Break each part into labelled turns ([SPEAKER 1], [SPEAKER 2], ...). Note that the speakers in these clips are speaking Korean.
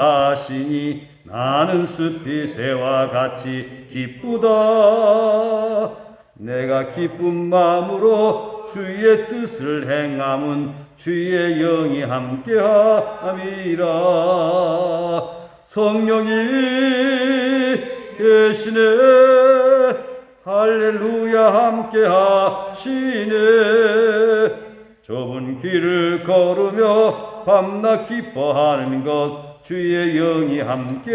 [SPEAKER 1] 하시니 나는 숲이 새와 같이 기쁘다. 내가 기쁜 마음으로 주의 뜻을 행함은 주의 영이 함께함이라. 성령이 계시네. 할렐루야 함께하시네. 좁은 길을 걸으며 밤낮 기뻐하는 것 주의 영이 함께함이라.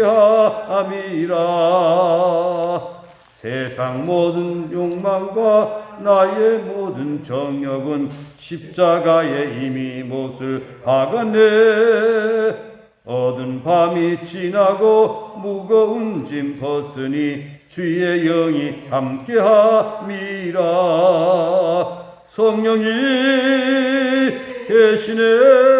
[SPEAKER 1] 세상 모든 욕망과 나의 모든 정욕은 십자가에 이미 못을 박았네 어두운 밤이 지나고 무거운 짐 벗으니 주의 영이 함께함이라. 성령이 계시네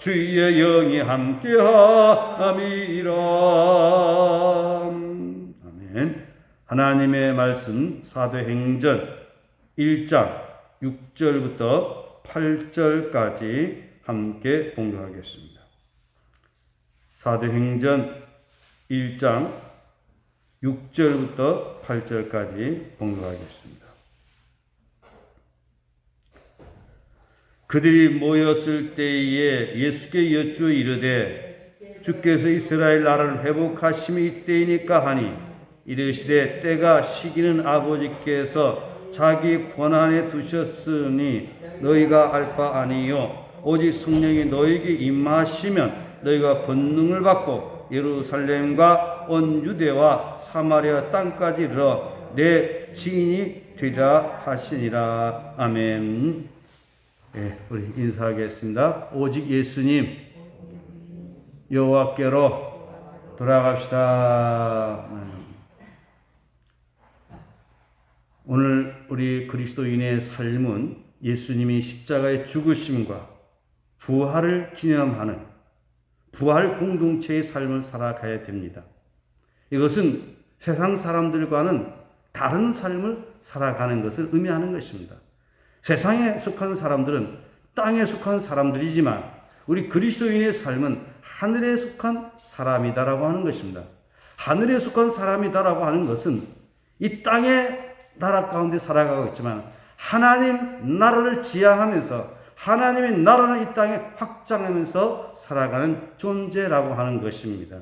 [SPEAKER 1] 주의 영이 함께함이라 아멘 하나님의 말씀 사도행전 1장 6절부터 8절까지 함께 공부하겠습니다. 사도행전 1장 6절부터 8절까지 공부하겠습니다. 그들이 모였을 때에 예수께 여쭈어 이르되 주께서 이스라엘 나라를 회복하심이 이때이니까 하니 이르시되 때가 시기는 아버지께서 자기 권한에 두셨으니 너희가 알 바 아니요 오직 성령이 너희에게 임하시면 너희가 권능을 받고 예루살렘과 온 유대와 사마리아 땅까지 이르러 내 증인이 되리라 하시니라 아멘. 예, 우리 인사하겠습니다. 오직 예수님 여호와께로 돌아갑시다. 음. 오늘 우리 그리스도인의 삶은 예수님이 십자가의 죽으심과 부활을 기념하는 부활 공동체의 삶을 살아가야 됩니다. 이것은 세상 사람들과는 다른 삶을 살아가는 것을 의미하는 것입니다. 세상에 속한 사람들은 땅에 속한 사람들이지만 우리 그리스도인의 삶은 하늘에 속한 사람이다라고 하는 것입니다. 하늘에 속한 사람이다라고 하는 것은 이 땅의 나라 가운데 살아가고 있지만 하나님 나라를 지향하면서 하나님의 나라를 이 땅에 확장하면서 살아가는 존재라고 하는 것입니다.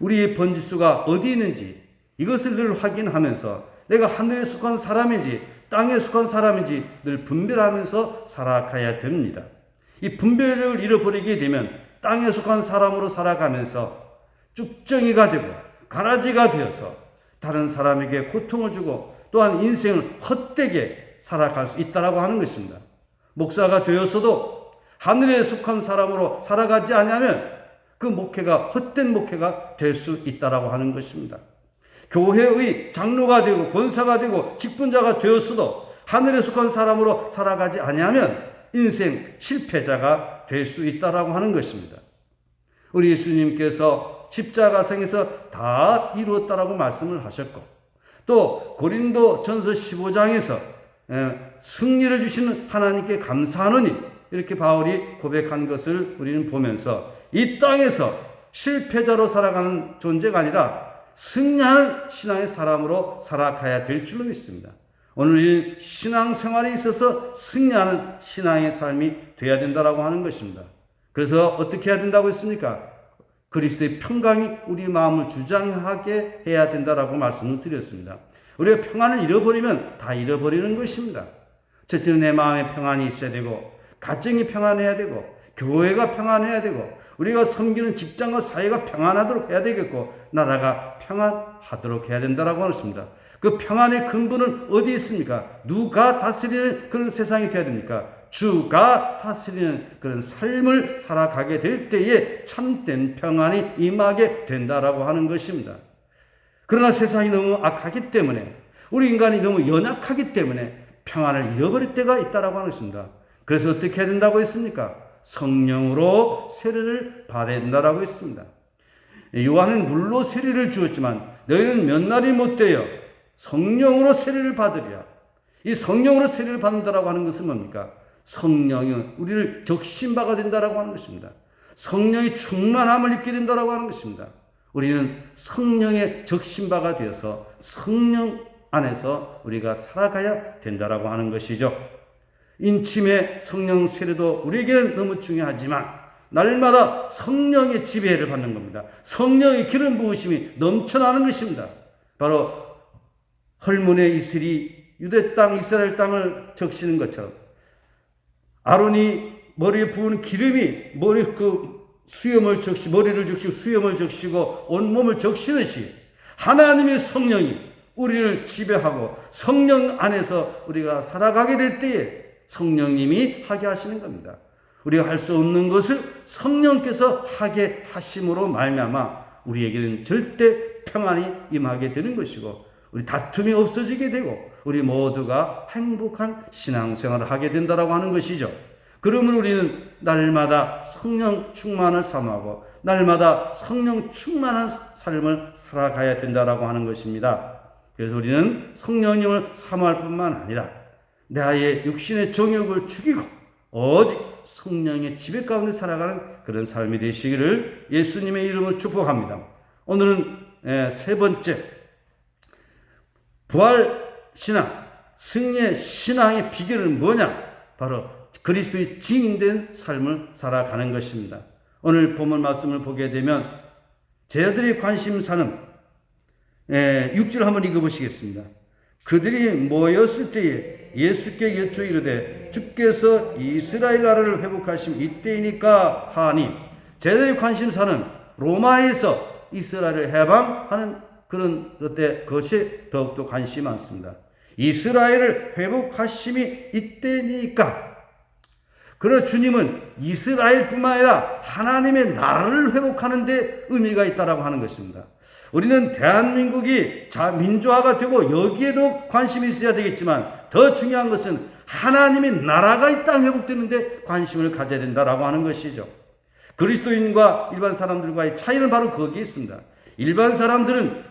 [SPEAKER 1] 우리의 번지수가 어디 있는지 이것을 늘 확인하면서 내가 하늘에 속한 사람인지 땅에 속한 사람인지 늘 분별하면서 살아가야 됩니다. 이 분별을 잃어버리게 되면 땅에 속한 사람으로 살아가면서 쭉정이가 되고 가라지가 되어서 다른 사람에게 고통을 주고 또한 인생을 헛되게 살아갈 수 있다라고 하는 것입니다. 목사가 되었어도 하늘에 속한 사람으로 살아가지 않으면 그 목회가 헛된 목회가 될 수 있다라고 하는 것입니다. 교회의 장로가 되고 권사가 되고 직분자가 되었어도 하늘에 속한 사람으로 살아가지 아니하면 인생 실패자가 될 수 있다라고 하는 것입니다. 우리 예수님께서 십자가성에서 다 이루었다라고 말씀을 하셨고 또 고린도 전서 15장에서 승리를 주시는 하나님께 감사하노니 이렇게 바울이 고백한 것을 우리는 보면서 이 땅에서 실패자로 살아가는 존재가 아니라 승리하는 신앙의 사람으로 살아가야 될 줄로 믿습니다. 오늘 신앙 생활에 있어서 승리하는 신앙의 삶이 되어야 된다라고 하는 것입니다. 그래서 어떻게 해야 된다고 했습니까? 그리스도의 평강이 우리 마음을 주장하게 해야 된다라고 말씀을 드렸습니다. 우리가 평안을 잃어버리면 다 잃어버리는 것입니다. 첫째는 내 마음에 평안이 있어야 되고, 가정이 평안해야 되고, 교회가 평안해야 되고, 우리가 섬기는 직장과 사회가 평안하도록 해야 되겠고, 나라가 평안하도록 해야 된다라고 하습니다. 그 평안의 근본은 어디 있습니까? 누가 다스리는 그런 세상이 되어야 됩니까? 주가 다스리는 그런 삶을 살아가게 될 때에 참된 평안이 임하게 된다라고 하는 것입니다. 그러나 세상이 너무 악하기 때문에 우리 인간이 너무 연약하기 때문에 평안을 잃어버릴 때가 있다라고 하는 것입니다. 그래서 어떻게 해야 된다고 했습니까? 성령으로 세례를 받아야 된다라고 했습니다. 요한은 물로 세례를 주었지만 너희는 몇 날이 못 되어 성령으로 세례를 받으랴. 이 성령으로 세례를 받는다라고 하는 것은 뭡니까? 성령이 우리를 적신바가 된다라고 하는 것입니다. 성령의 충만함을 입게 된다라고 하는 것입니다. 우리는 성령의 적신바가 되어서 성령 안에서 우리가 살아가야 된다라고 하는 것이죠. 인침의 성령 세례도 우리에게는 너무 중요하지만 날마다 성령의 지배를 받는 겁니다. 성령의 기름 부으심이 넘쳐나는 것입니다. 바로 헐문의 이슬이 유대 땅 이스라엘 땅을 적시는 것처럼 아론이 머리에 부은 기름이 머리 그 수염을 적시 머리를 적시고 수염을 적시고 온 몸을 적시듯이 하나님의 성령이 우리를 지배하고 성령 안에서 우리가 살아가게 될 때에 성령님이 하게 하시는 겁니다. 우리가 할 수 없는 것을 성령께서 하게 하심으로 말미암아 우리에게는 절대 평안이 임하게 되는 것이고 우리 다툼이 없어지게 되고 우리 모두가 행복한 신앙생활을 하게 된다라고 하는 것이죠. 그러면 우리는 날마다 성령 충만을 사모하고 날마다 성령 충만한 삶을 살아가야 된다라고 하는 것입니다. 그래서 우리는 성령님을 사모할 뿐만 아니라 나의 육신의 정욕을 죽이고 오직 성령의 지배 가운데 살아가는 그런 삶이 되시기를 예수님의 이름으로 축복합니다. 오늘은 세 번째 부활 신앙, 승리의 신앙의 비결은 뭐냐? 바로 그리스도의 증인된 삶을 살아가는 것입니다. 오늘 본문 말씀을 보게 되면 제자들이 관심사는 6절 한번 읽어보시겠습니다. 그들이 모였을 때에 예수께 여쭈 이르되 주께서 이스라엘 나라를 회복하심 이때이니까 하니 제자들의 관심사는 로마에서 이스라엘을 해방하는 그런 그때 그것이 더욱더 관심이 많습니다. 이스라엘을 회복하심이 이때니까. 그러 주님은 이스라엘뿐만 아니라 하나님의 나라를 회복하는 데 의미가 있다라고 하는 것입니다. 우리는 대한민국이 자 민주화가 되고 여기에도 관심이 있어야 되겠지만 더 중요한 것은 하나님의 나라가 이 땅 회복되는데 관심을 가져야 된다라고 하는 것이죠. 그리스도인과 일반 사람들과의 차이는 바로 거기에 있습니다. 일반 사람들은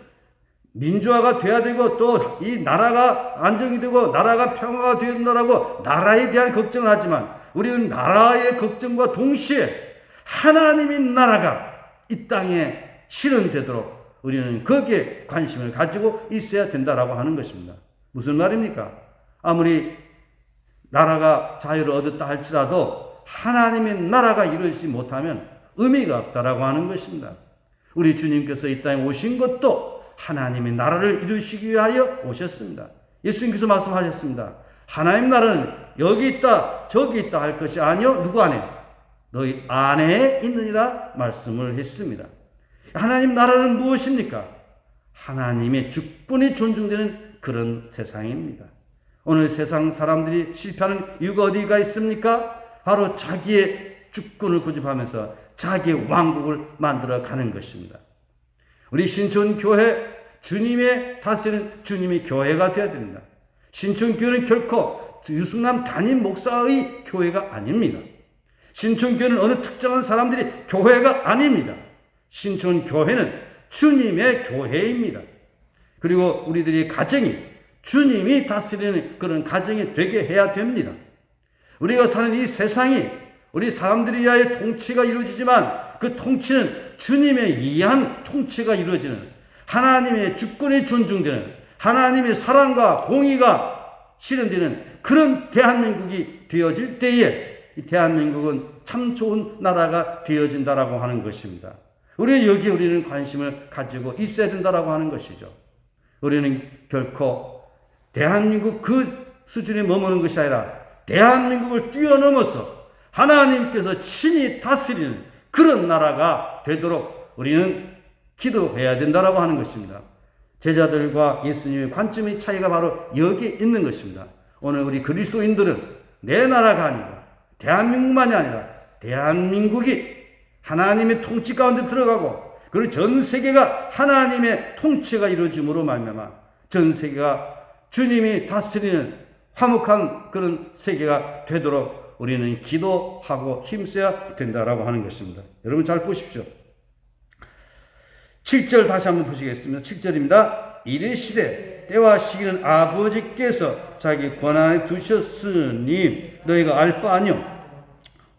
[SPEAKER 1] 민주화가 돼야 되고 또 이 나라가 안정이 되고 나라가 평화가 된다라고 나라에 대한 걱정을 하지만 우리는 나라의 걱정과 동시에 하나님의 나라가 이 땅에 실현되도록 우리는 거기에 관심을 가지고 있어야 된다라고 하는 것입니다. 무슨 말입니까? 아무리 나라가 자유를 얻었다 할지라도 하나님의 나라가 이루어지지 못하면 의미가 없다라고 하는 것입니다. 우리 주님께서 이 땅에 오신 것도 하나님의 나라를 이루시기 위하여 오셨습니다. 예수님께서 말씀하셨습니다. 하나님 나라는 여기 있다, 저기 있다 할 것이 아니요. 누구 안에? 너희 안에 있느니라 말씀을 했습니다. 하나님 나라는 무엇입니까? 하나님의 주권이 존중되는 그런 세상입니다. 오늘 세상 사람들이 실패하는 이유가 어디가 있습니까? 바로 자기의 주권을 고집하면서 자기의 왕국을 만들어 가는 것입니다. 우리 신촌 교회 주님의 다스리는 주님의 교회가 되어야 됩니다. 신촌 교회는 결코 유승남 담임 목사의 교회가 아닙니다. 신촌 교회는 어느 특정한 사람들이 교회가 아닙니다. 신촌 교회는 주님의 교회입니다. 그리고 우리들의 가정이 주님이 다스리는 그런 가정이 되게 해야 됩니다. 우리가 사는 이 세상이 우리 의하여 통치가 이루어지지만 그 통치는 주님의 이한 통치가 이루어지는 하나님의 주권이 존중되는 하나님의 사랑과 공의가 실현되는 그런 대한민국이 되어질 때에 이 대한민국은 참 좋은 나라가 되어진다라고 하는 것입니다. 우리는 여기에 우리는 관심을 가지고 있어야 된다라고 하는 것이죠. 우리는 결코 대한민국 그 수준에 머무는 것이 아니라 대한민국을 뛰어넘어서 하나님께서 친히 다스리는 그런 나라가 되도록 우리는 기도해야 된다라고 하는 것입니다. 제자들과 예수님의 관점의 차이가 바로 여기에 있는 것입니다. 오늘 우리 그리스도인들은 내 나라가 아니라 대한민국만이 아니라 대한민국이 하나님의 통치 가운데 들어가고 그리고 전 세계가 하나님의 통치가 이루어짐으로 말미암아 전 세계가 주님이 다스리는 화목한 그런 세계가 되도록 우리는 기도하고 힘써야 된다라고 하는 것입니다. 여러분 잘 보십시오. 7절 다시 한번 보시겠습니다. 7절입니다. 이르시되 때와 시기는 아버지께서 자기 권한에 두셨으니 너희가 알 바 아니요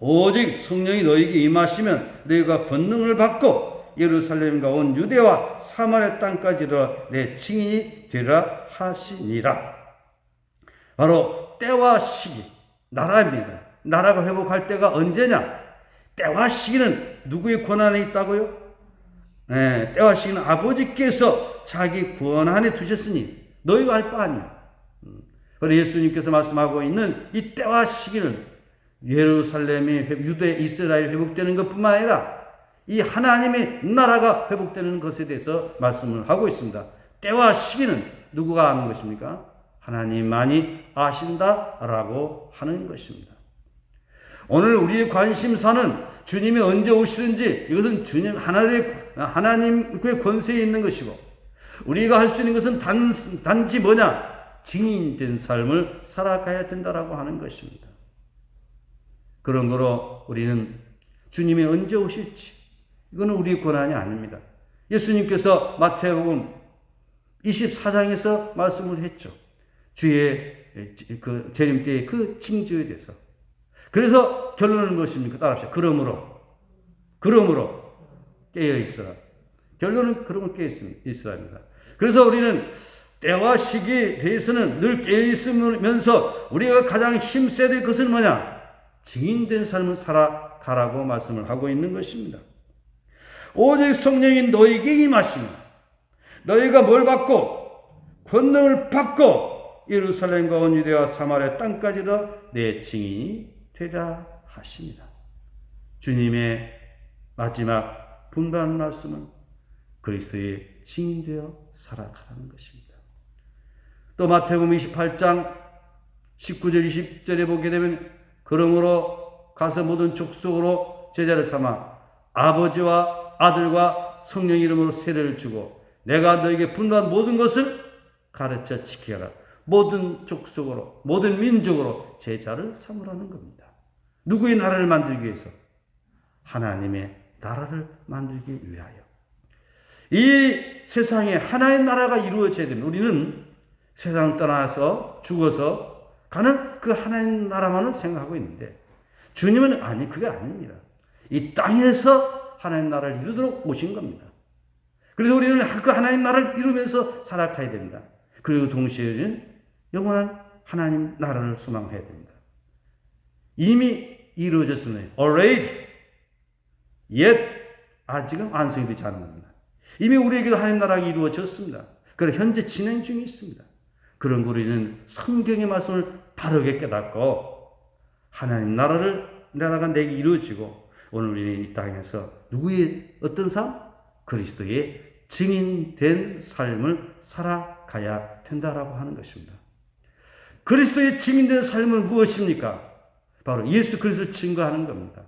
[SPEAKER 1] 오직 성령이 너희에게 임하시면 너희가 권능을 받고 예루살렘과 온 유대와 사마리아 땅까지로 내 증인이 되라 하시니라. 바로 때와 시기 나라입니다. 나라가 회복할 때가 언제냐? 때와 시기는 누구의 권한에 있다고요? 네, 때와 시기는 아버지께서 자기 권한에 두셨으니 너희가 알바 아니야. 음, 그리고 예수님께서 말씀하고 있는 이 때와 시기는 예루살렘이 유대 이스라엘 회복되는 것뿐만 아니라 이 하나님의 나라가 회복되는 것에 대해서 말씀을 하고 있습니다. 때와 시기는 누구가 아는 것입니까? 하나님만이 아신다라고 하는 것입니다. 오늘 우리의 관심사는 주님이 언제 오시는지 이것은 주님 하나님의 하나님의 권세에 있는 것이고 우리가 할 수 있는 것은 단, 단지 뭐냐 증인된 삶을 살아가야 된다라고 하는 것입니다. 그런 거로 우리는 주님이 언제 오실지 이거는 우리의 권한이 아닙니다. 예수님께서 마태복음 24장에서 말씀을 했죠. 주의 그 재림 때의 그 징조에 대해서. 그래서 결론은 무엇입니까? 따라합시다. 그러므로 그러므로 깨어 있어라. 결론은 그러므로 깨어 있으라입니다. 그래서 우리는 때와 시기에 대해서는 늘 깨어 있으면서 우리가 가장 힘써야 될 것은 뭐냐? 증인된 삶을 살아가라고 말씀을 하고 있는 것입니다. 오직 성령이 너에게 임하시면 너희가 뭘 받고 권능을 받고 예루살렘과 온 유대와 사마리아 땅까지도 내 증인이 되라 하십니다. 주님의 마지막 분반 말씀은 그리스도의 증인되어 살아가라는 것입니다. 또 마태복음 28장 19절 20절에 보게 되면 그러므로 가서 모든 족속으로 제자를 삼아 아버지와 아들과 성령 이름으로 세례를 주고 내가 너에게 분노한 모든 것을 가르쳐 지키라. 모든 족속으로 모든 민족으로 제자를 삼으라는 겁니다. 누구의 나라를 만들기 위해서? 하나님의 나라를 만들기 위하여. 이 세상에 하나의 나라가 이루어져야 됩니다. 우리는 세상 떠나서 죽어서 가는 그 하나님 나라만을 생각하고 있는데 주님은 아니 그게 아닙니다. 이 땅에서 하나님 나라를 이루도록 오신 겁니다. 그래서 우리는 그 하나님 나라를 이루면서 살아가야 됩니다. 그리고 동시에는 영원한 하나님 나라를 소망해야 됩니다. 이미 이루어졌으니 already yet 아직은 완성이 되지 않은 겁니다. 이미 우리에게도 하나님 나라가 이루어졌습니다. 그리고 현재 진행 중에 있습니다. 그런 우리는 성경의 말씀을 바르게 깨닫고 하나님 나라를 나라가 내게 이루어지고 오늘 우리는 이 땅에서 누구의 어떤 삶? 그리스도의 증인된 삶을 살아가야 된다라고 하는 것입니다. 그리스도의 증인된 삶은 무엇입니까? 바로 예수 그리스도를 증거하는 겁니다.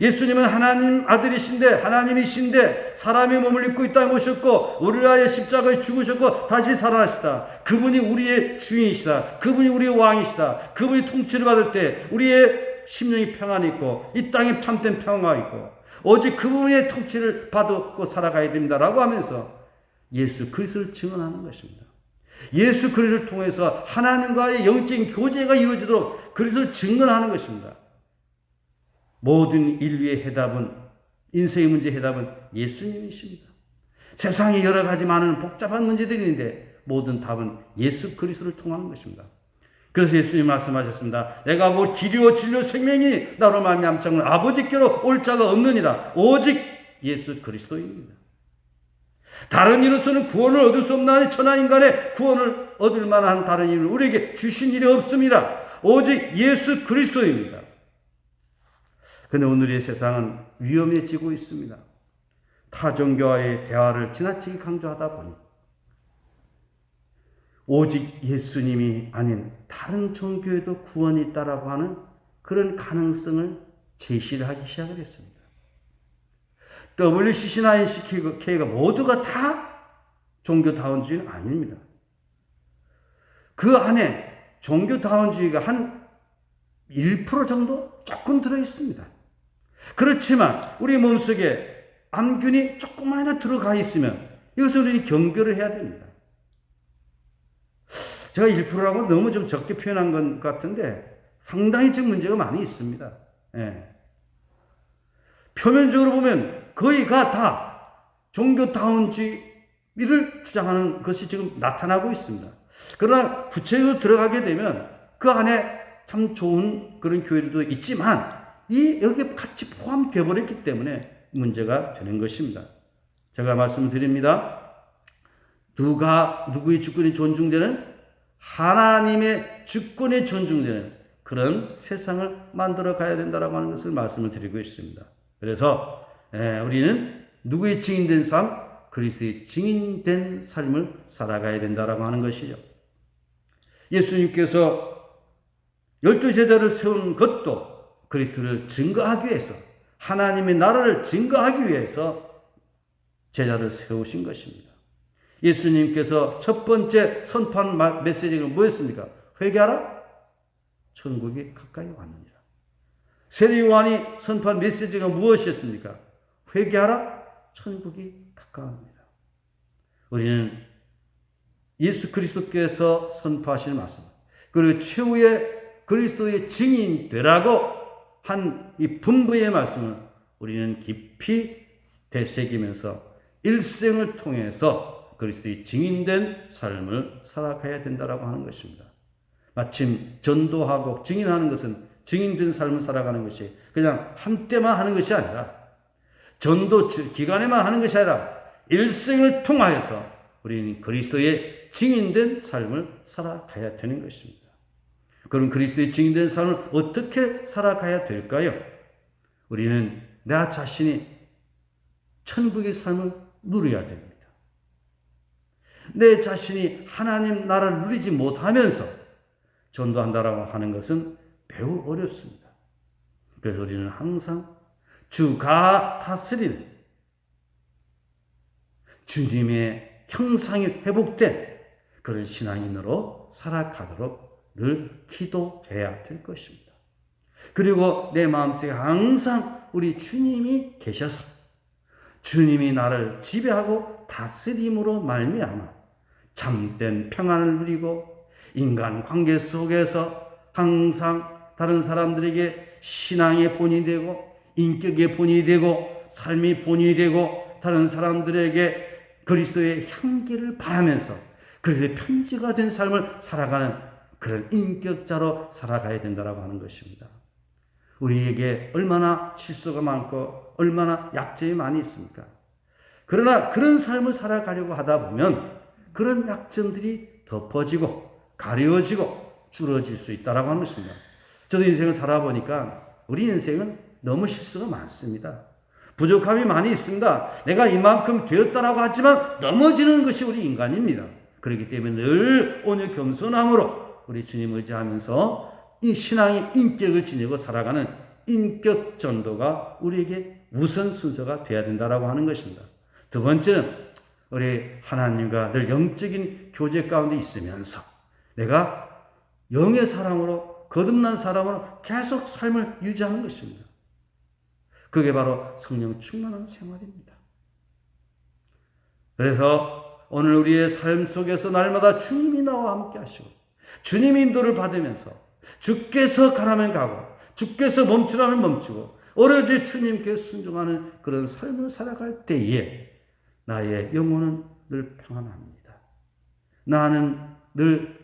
[SPEAKER 1] 예수님은 하나님 아들이신데 하나님이신데 사람의 몸을 입고 이 땅에 오셨고 우리를 위하여 십자가에 죽으셨고 다시 살아나시다. 그분이 우리의 주인이시다. 그분이 우리의 왕이시다. 그분이 통치를 받을 때 우리의 심령이 평안이 있고 이 땅에 참된 평화가 있고 오직 그분의 통치를 받고 살아가야 됩니다라고 하면서 예수 그리스도를 증언하는 것입니다. 예수 그리스도를 통해서 하나님과의 영적인 교제가 이루어지도록 그리스도를 증언하는 것입니다. 모든 인류의 해답은 인생의 문제 해답은 예수님이십니다. 세상에 여러 가지 많은 복잡한 문제들이 있는데 모든 답은 예수 그리스도를 통하는 것입니다. 그래서 예수님 말씀하셨습니다. 내가 뭐 길이요 진료 생명이 나로 말미암창은 아버지께로 올 자가 없느니라. 오직 예수 그리스도입니다. 다른 이로서는 구원을 얻을 수 없나니 천하 인간의 구원을 얻을 만한 다른 이를 우리에게 주신 일이 없습니다. 오직 예수 그리스도입니다. 근데 오늘의 세상은 위험해지고 있습니다. 타 종교와의 대화를 지나치게 강조하다 보니 오직 예수님이 아닌 다른 종교에도 구원이 있다라고 하는 그런 가능성을 제시를 하기 시작을 했습니다. WCC9CK가 모두가 다 종교다원주의는 아닙니다. 그 안에 종교다원주의가 한 1% 정도 조금 들어 있습니다. 그렇지만 우리 몸속에 암균이 조금만이나 들어가 있으면 이것을 우리는 경계를 해야 됩니다. 제가 1%라고 너무 좀 적게 표현한 것 같은데 상당히 지금 문제가 많이 있습니다. 예. 표면적으로 보면 거의가 다 종교다운주의를 주장하는 것이 지금 나타나고 있습니다. 그러나 구체적으로 들어가게 되면 그 안에 참 좋은 그런 교회들도 있지만 이 여기에 같이 포함되어 버렸기 때문에 문제가 되는 것입니다. 제가 말씀드립니다. 누가 누구의 주권이 존중되는 하나님의 주권이 존중되는 그런 세상을 만들어 가야 된다라고 하는 것을 말씀을 드리고 있습니다. 그래서 에, 우리는 누구의 증인된 삶, 그리스도의 증인된 삶을 살아가야 된다라고 하는 것이죠. 예수님께서 열두 제자를 세운 것도 그리스도를 증거하기 위해서 하나님의 나라를 증거하기 위해서 제자를 세우신 것입니다. 예수님께서 첫 번째 선포한 메시지가 뭐였습니까? 회개하라. 천국이 가까이 왔느니라. 세례 요한이 선포한 메시지가 무엇이었습니까? 회개하라. 천국이 가까웁니다. 우리는 예수 그리스도께서 선포하시는 말씀, 그리고 최후의 그리스도의 증인 되라고 한 이 분부의 말씀을 우리는 깊이 되새기면서 일생을 통해서 그리스도의 증인된 삶을 살아가야 된다라고 하는 것입니다. 마침 전도하고 증인하는 것은 증인된 삶을 살아가는 것이 그냥 한때만 하는 것이 아니라 전도 기간에만 하는 것이 아니라 일생을 통하여서 우리는 그리스도의 증인된 삶을 살아가야 되는 것입니다. 그럼 그리스도의 증인된 삶을 어떻게 살아가야 될까요? 우리는 나 자신이 천국의 삶을 누려야 됩니다. 내 자신이 하나님 나라를 누리지 못하면서 전도한다라고 하는 것은 매우 어렵습니다. 그래서 우리는 항상 주가 다스리는 주님의 형상이 회복된 그런 신앙인으로 살아가도록 늘 기도해야 될 것입니다. 그리고 내 마음속에 항상 우리 주님이 계셔서 주님이 나를 지배하고 다스림으로 말미암아 참된 평안을 누리고 인간 관계 속에서 항상 다른 사람들에게 신앙의 본이 되고 인격의 본이 되고 삶의 본이 되고 다른 사람들에게 그리스도의 향기를 바라면서 그리스도의 편지가 된 삶을 살아가는 그런 인격자로 살아가야 된다라고 하는 것입니다. 우리에게 얼마나 실수가 많고 얼마나 약점이 많이 있습니까? 그러나 그런 삶을 살아가려고 하다 보면 그런 약점들이 덮어지고 가려지고 줄어질 수 있다라고 하는 것입니다. 저도 인생을 살아보니까 우리 인생은 너무 실수가 많습니다. 부족함이 많이 있습니다. 내가 이만큼 되었다라고 하지만 넘어지는 것이 우리 인간입니다. 그렇기 때문에 늘 오늘 겸손함으로 우리 주님 의지하면서 이 신앙의 인격을 지니고 살아가는 인격 전도가 우리에게 우선 순서가 되어야 된다라고 하는 것입니다. 두 번째는 우리 하나님과 늘 영적인 교제 가운데 있으면서 내가 영의 사람으로 거듭난 사람으로 계속 삶을 유지하는 것입니다. 그게 바로 성령 충만한 생활입니다. 그래서 오늘 우리의 삶 속에서 날마다 주님이 나와 함께 하시고 주님 인도를 받으면서 주께서 가라면 가고 주께서 멈추라면 멈추고 오로지 주님께 순종하는 그런 삶을 살아갈 때에 나의 영혼은 늘 평안합니다. 나는 늘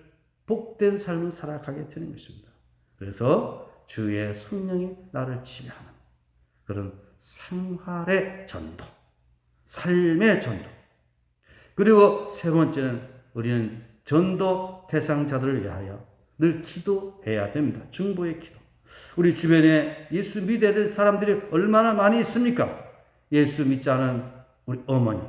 [SPEAKER 1] 복된 삶을 살아가게 되는 것입니다. 그래서 주의 성령이 나를 지배하는 그런 생활의 전도, 삶의 전도. 그리고 세 번째는 우리는 전도 대상자들을 위하여 늘 기도해야 됩니다. 중보의 기도. 우리 주변에 예수 믿어야 될 사람들이 얼마나 많이 있습니까? 예수 믿지 않은 우리 어머니,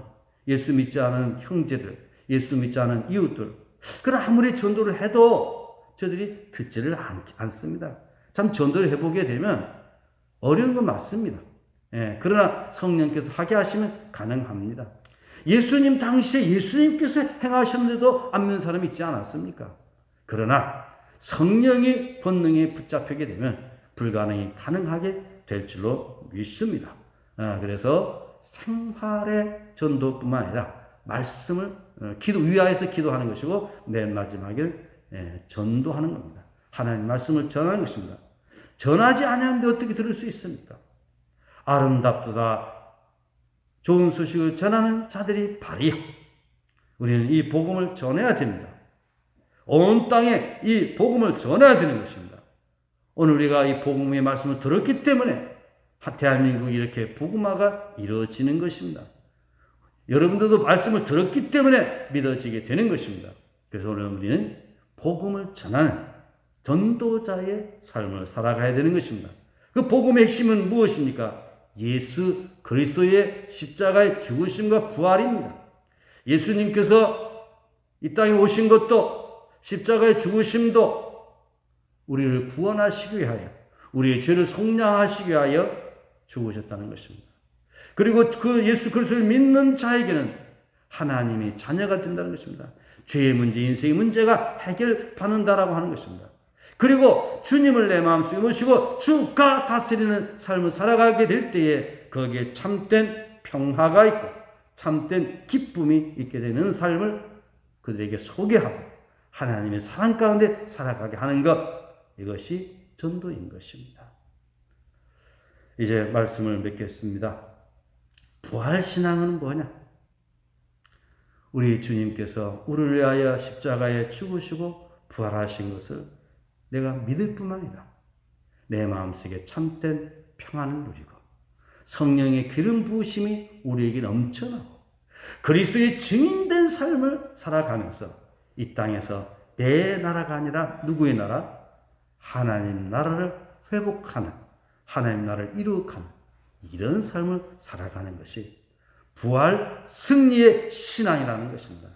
[SPEAKER 1] 예수 믿지 않은 형제들, 예수 믿지 않은 이웃들, 그러나 아무리 전도를 해도 저들이 듣지를 않, 않습니다. 참 전도를 해보게 되면 어려운 건 맞습니다. 예, 그러나 성령께서 하게 하시면 가능합니다. 예수님 당시에 예수님께서 행하셨는데도 안 믿는 사람이 있지 않았습니까? 그러나 성령이 본능에 붙잡히게 되면 불가능이 가능하게 될 줄로 믿습니다. 아, 그래서 생활의 전도뿐만 아니라 말씀을 어, 기도 위하여서 기도하는 것이고 맨 마지막에 예, 전도하는 겁니다. 하나님 말씀을 전하는 것입니다. 전하지 아니하는데 어떻게 들을 수 있습니까? 아름답도다 좋은 소식을 전하는 자들이 발이요. 우리는 이 복음을 전해야 됩니다. 온 땅에 이 복음을 전해야 되는 것입니다. 오늘 우리가 이 복음의 말씀을 들었기 때문에 대한민국이 이렇게 복음화가 이루어지는 것입니다. 여러분들도 말씀을 들었기 때문에 믿어지게 되는 것입니다. 그래서 오늘 우리는 복음을 전하는 전도자의 삶을 살아가야 되는 것입니다. 그 복음의 핵심은 무엇입니까? 예수 그리스도의 십자가의 죽으심과 부활입니다. 예수님께서 이 땅에 오신 것도 십자가의 죽으심도 우리를 구원하시기 위하여 우리의 죄를 속량하시기 위하여 죽으셨다는 것입니다. 그리고 그 예수 그리스도를 믿는 자에게는 하나님의 자녀가 된다는 것입니다. 죄의 문제, 인생의 문제가 해결받는다라고 하는 것입니다. 그리고 주님을 내 마음속에 모시고 주가 다스리는 삶을 살아가게 될 때에 거기에 참된 평화가 있고 참된 기쁨이 있게 되는 삶을 그들에게 소개하고 하나님의 사랑 가운데 살아가게 하는 것 이것이 전도인 것입니다. 이제 말씀을 맺겠습니다. 부활 신앙은 뭐냐? 우리 주님께서 우리를 위하여 십자가에 죽으시고 부활하신 것을 내가 믿을 뿐만 아니라 내 마음속에 참된 평안을 누리고 성령의 기름 부으심이 우리에게 넘쳐나고 그리스도의 증인된 삶을 살아가면서 이 땅에서 내 나라가 아니라 누구의 나라? 하나님 나라를 회복하는 하나님 나라를 이룩하는 이런 삶을 살아가는 것이 부활 승리의 신앙이라는 것입니다.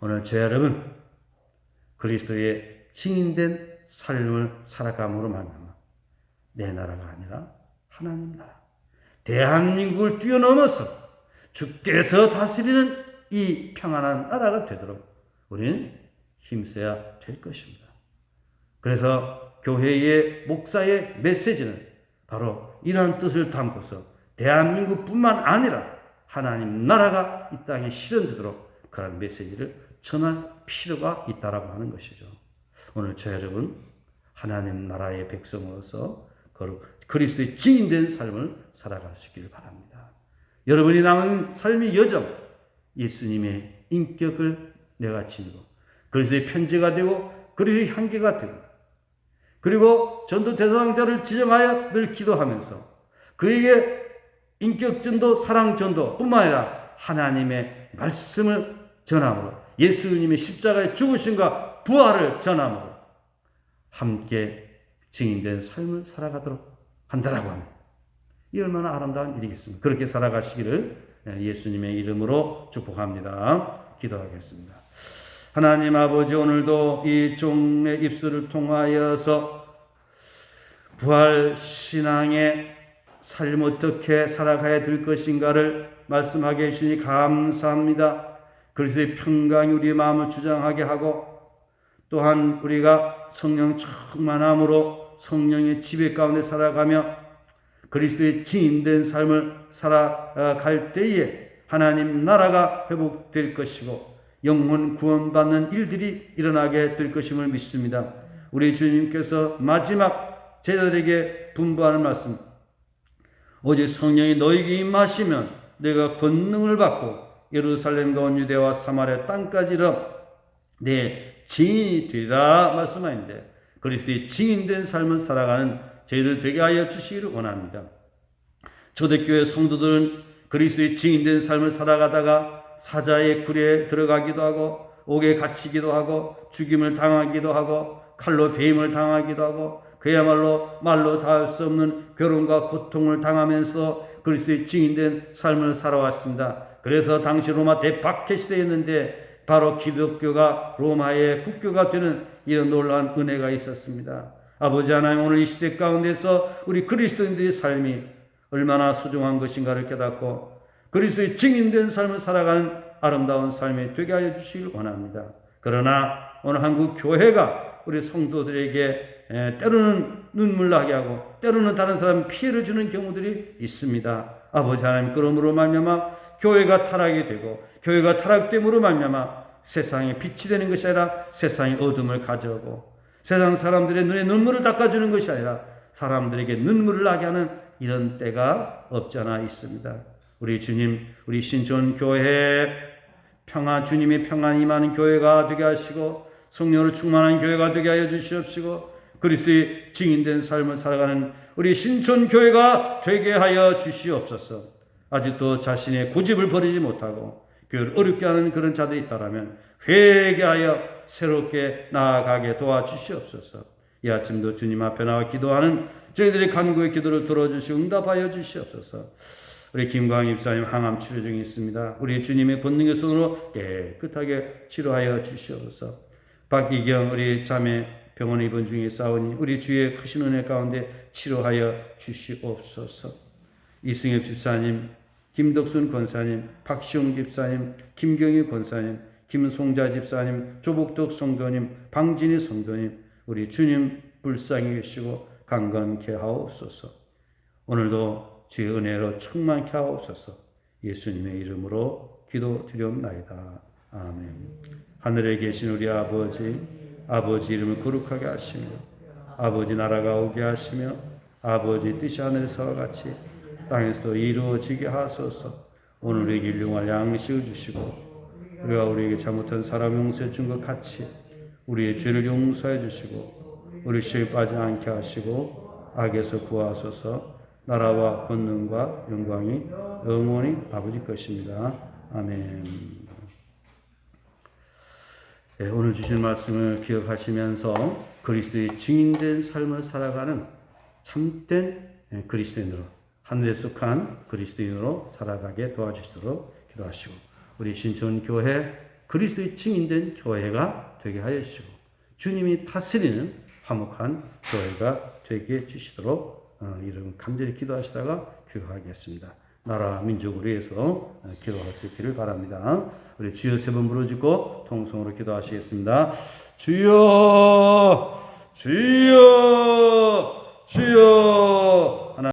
[SPEAKER 1] 오늘 저 여러분 그리스도의 증인된 삶을 살아감으로 말미암아 내 나라가 아니라 하나님 나라 대한민국을 뛰어넘어서 주께서 다스리는 이 평안한 나라가 되도록 우리는 힘써야 될 것입니다. 그래서 교회의 목사의 메시지는 바로 이러한 뜻을 담고서 대한민국뿐만 아니라 하나님 나라가 이 땅에 실현되도록 그런 메시지를 전할 필요가 있다라고 하는 것이죠. 오늘 저 여러분 하나님 나라의 백성으로서 그리스도의 증인된 삶을 살아가시길 바랍니다. 여러분이 남은 삶의 여정 예수님의 인격을 내가 지니고 그리스도의 편지가 되고 그리스도의 향기가 되고 그리고 전도 대상자를 지정하여 늘 기도하면서 그에게 인격 전도, 사랑 전도 뿐만 아니라 하나님의 말씀을 전함으로 예수님의 십자가의 죽으심과 부활을 전함으로 함께 증인된 삶을 살아가도록 한다라고 합니다. 이 얼마나 아름다운 일이겠습니까? 그렇게 살아가시기를 예수님의 이름으로 축복합니다. 기도하겠습니다. 하나님 아버지 오늘도 이 종의 입술을 통하여서 부활 신앙의 삶 어떻게 살아가야 될 것인가를 말씀하게 해주시니 감사합니다. 그리스도의 평강이 우리의 마음을 주장하게 하고 또한 우리가 성령 충만함으로 성령의 지배 가운데 살아가며 그리스도의 증인된 삶을 살아갈 때에 하나님 나라가 회복될 것이고 영혼 구원받는 일들이 일어나게 될 것임을 믿습니다. 우리 주님께서 마지막 제자들에게 분부하는 말씀 오직 성령이 너에게 임하시면 내가 권능을 받고 예루살렘과 온 유대와 사마리아 땅까지 내 증인이 되리라 말씀하는데 그리스도의 증인된 삶을 살아가는 저희들 되게 하여 주시기를 원합니다. 초대교회 성도들은 그리스도의 증인된 삶을 살아가다가 사자의 굴에 들어가기도 하고 옥에 갇히기도 하고 죽임을 당하기도 하고 칼로 배임을 당하기도 하고 그야말로 말로 닿을 수 없는 괴로움과 고통을 당하면서 그리스도의 증인된 삶을 살아왔습니다. 그래서 당시 로마 대박해 시대였는데 바로 기독교가 로마의 국교가 되는 이런 놀라운 은혜가 있었습니다. 아버지 하나님 오늘 이 시대 가운데서 우리 그리스도인들의 삶이 얼마나 소중한 것인가를 깨닫고 그리스도의 증인된 삶을 살아가는 아름다운 삶이 되게 하여 주시길 원합니다. 그러나 오늘 한국 교회가 우리 성도들에게 에, 때로는 눈물 나게 하고 때로는 다른 사람 피해를 주는 경우들이 있습니다. 아버지 하나님 그러므로 말미암아 교회가 타락이 되고 교회가 타락됨으로 말미암아 세상에 빛이 되는 것이 아니라 세상의 어둠을 가져오고 세상 사람들의 눈에 눈물을 닦아주는 것이 아니라 사람들에게 눈물을 나게 하는 이런 때가 없잖아 있습니다. 우리 주님, 우리 신촌 교회 평안 주님의 평안이 임하는 교회가 되게 하시고 성령으로 충만한 교회가 되게 하여 주시옵시고 그리스도의 증인된 삶을 살아가는 우리 신촌 교회가 되게 하여 주시옵소서. 아직도 자신의 고집을 버리지 못하고 교회를 어렵게 하는 그런 자들이 있다라면 회개하여 새롭게 나아가게 도와주시옵소서. 이 아침도 주님 앞에 나와 기도하는 저희들의 간구의 기도를 들어주시고 응답하여 주시옵소서. 우리 김광 입사님 항암 치료 중에 있습니다. 우리 주님의 본능의 손으로 깨끗하게 치료하여 주시옵소서. 박이경 우리 자매 병원에 입원 중에 싸우니 우리 주의 크신 은혜 가운데 치료하여 주시옵소서. 이승엽 집사님, 김덕순 권사님, 박시용 집사님, 김경희 권사님, 김송자 집사님, 조복덕 성도님, 방진희 성도님, 우리 주님 불쌍히 계시고 강건케 하옵소서. 오늘도 주의 은혜로 충만케 하옵소서. 예수님의 이름으로 기도드리옵나이다. 아멘. 하늘에 계신 우리 아버지, 아버지 이름을 거룩하게 하시며, 아버지 나라가 오게 하시며, 아버지 뜻이 하늘에서와 같이 땅에서도 이루어지게 하소서. 오늘 우리에게 일용할 양식을 주시고, 우리가 우리에게 잘못한 사람 용서해 준 것 같이 우리의 죄를 용서해 주시고, 우리 시에 빠지 않게 하시고, 악에서 구하소서. 나라와 권능과 영광이 영원히 아버지 것입니다. 아멘. 네, 오늘 주신 말씀을 기억하시면서 그리스도의 증인된 삶을 살아가는 참된 그리스도인으로 하늘에 속한 그리스도인으로 살아가게 도와주시도록 기도하시고 우리 신촌 교회 그리스도의 증인된 교회가 되게 하여 주시고 주님이 다스리는 화목한 교회가 되게 해주시도록 어, 이런 간절히 기도하시다가 기도하겠습니다. 나라 민족을 위해서 어, 기도할 수 있기를 바랍니다. 우리 주여 세 번 부르짖고 통성으로 기도하시겠습니다. 주여 주여 주여